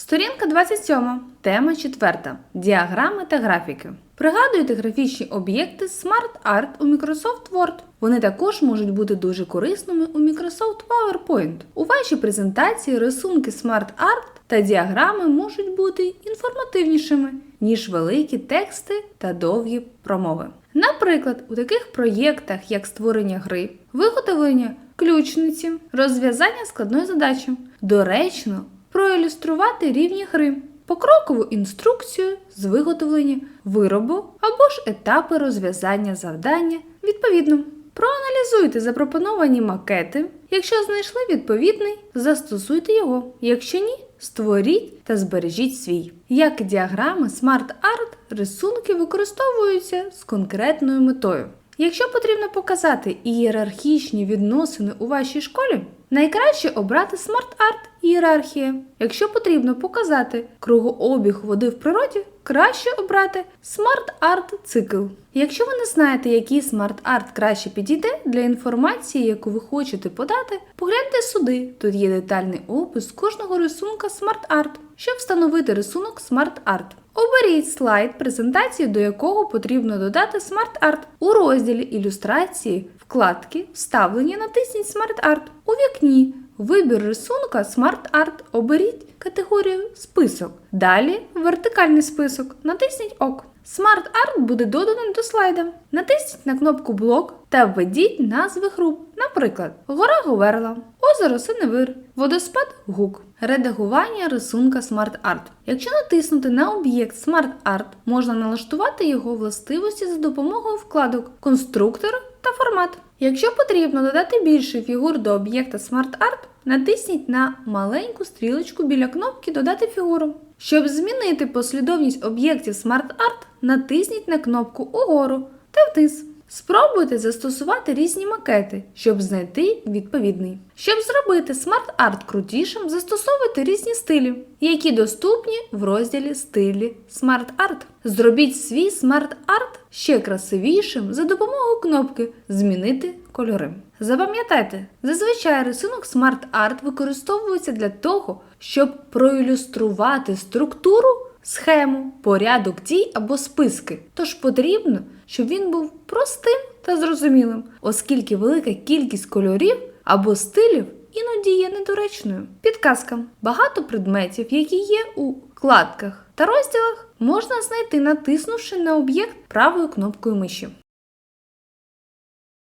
Сторінка 27. Тема 4. Діаграми та графіки. Пригадуйте графічні об'єкти Smart Art у Microsoft Word. Вони також можуть бути дуже корисними у Microsoft PowerPoint. У вашій презентації рисунки Smart Art та діаграми можуть бути інформативнішими, ніж великі тексти та довгі промови. Наприклад, у таких проєктах, як створення гри, виготовлення ключниці, розв'язання складної задачі, доречно проілюструвати рівні гри, покрокову інструкцію з виготовлення виробу або ж етапи розв'язання завдання відповідно. Проаналізуйте запропоновані макети. Якщо знайшли відповідний, застосуйте його. Якщо ні, створіть та збережіть свій. Як діаграми Art, рисунки використовуються з конкретною метою. Якщо потрібно показати ієрархічні відносини у вашій школі, найкраще обрати Art ієрархія. Якщо потрібно показати кругообіг води в природі, краще обрати Art цикл. Якщо ви не знаєте, який Art краще підійде для інформації, яку ви хочете подати, погляньте сюди. Тут є детальний опис кожного рисунка Art. Щоб встановити рисунок Art. Оберіть слайд презентації, до якого потрібно додати Art. У розділі ілюстрації, вкладки, вставлення натисніть Smart Art. У вікні Вибір рисунка Smart Art. Оберіть категорію Список. Далі вертикальний список. Натисніть ОК. Art буде доданий до слайда. Натисніть на кнопку Блок та введіть назви груп. Наприклад, Гора Говерла, Озеро Синевир, Водоспад Гук. Редагування рисунка Art. Якщо натиснути на об'єкт Art, можна налаштувати його властивості за допомогою вкладок Конструктор та формат. Якщо потрібно додати більше фігур до об'єкта Smart Art, натисніть на маленьку стрілочку біля кнопки Додати фігуру. Щоб змінити послідовність об'єктів Art, натисніть на кнопку угору та вниз. Спробуйте застосувати різні макети, щоб знайти відповідний. Щоб зробити Art крутішим, застосовуйте різні стилі, які доступні в розділі Стилі Art. Зробіть свій Art ще красивішим за допомогою кнопки Змінити кольори. Запам'ятайте, зазвичай рисунок Art використовується для того, щоб проілюструвати структуру, схему, порядок дій або списки. Тож потрібно, щоб він був простим та зрозумілим, оскільки велика кількість кольорів або стилів іноді є недоречною. Підказка: багато предметів, які є у вкладках та розділах, можна знайти, натиснувши на об'єкт правою кнопкою миші.